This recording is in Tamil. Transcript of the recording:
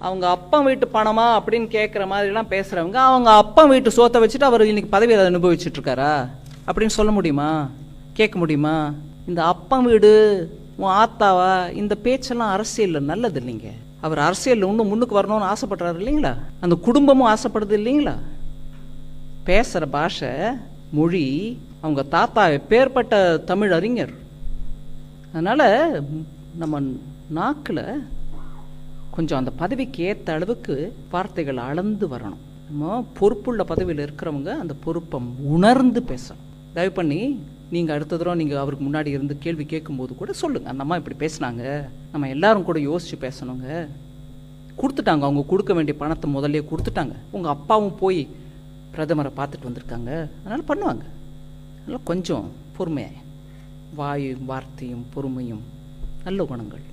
அவங்க அப்பா வீட்டு பணமா அப்படின்னு கேட்குற மாதிரிலாம் பேசுகிறவங்க அவங்க அப்பா வீட்டு சோத்தை வச்சுட்டு அவர் இன்னைக்கு பதவியை அனுபவிச்சுட்டு இருக்காரா அப்படின்னு சொல்ல முடியுமா? கேட்க முடியுமா? இந்த அப்பா வீடு உன் ஆத்தாவா? இந்த பேச்செல்லாம் அரசியலில் நல்லது இல்லைங்க. அவர் அரசியலில் இன்னும் முன்னுக்கு வரணும்னு ஆசைப்படுறாரு இல்லைங்களா? அந்த குடும்பமும் ஆசைப்படுது இல்லைங்களா? பேசுகிற பாஷை மொழி அவங்க தாத்தா பேர்பட்ட தமிழ் அறிஞர் அதனால் நம்ம நாக்கில் கொஞ்சம் அந்த பதவிக்கு ஏற்ற அளவுக்கு வார்த்தைகள் அளந்து வரணும். நம்ம பொறுப்புள்ள பதவியில் இருக்கிறவங்க அந்த பொறுப்பை உணர்ந்து பேசணும். தயவு பண்ணி நீங்கள் அடுத்த தடவை நீங்கள் அவருக்கு முன்னாடி இருந்து கேள்வி கேட்கும்போது கூட சொல்லுங்கள் அந்த அம்மா இப்படி பேசுனாங்க. நம்ம எல்லாரும் கூட யோசித்து பேசணுங்க. கொடுத்துட்டாங்க. அவங்க கொடுக்க வேண்டிய பணத்தை முதல்ல கொடுத்துட்டாங்க. உங்கள் அப்பாவும் போய் பிரதமரை பார்த்துட்டு வந்திருக்காங்க. அதனால் பண்ணுவாங்க. அதனால் கொஞ்சம் பொறுமையாக வாயும் வார்த்தையும் பொறுமையும் நல்ல குணங்கள்.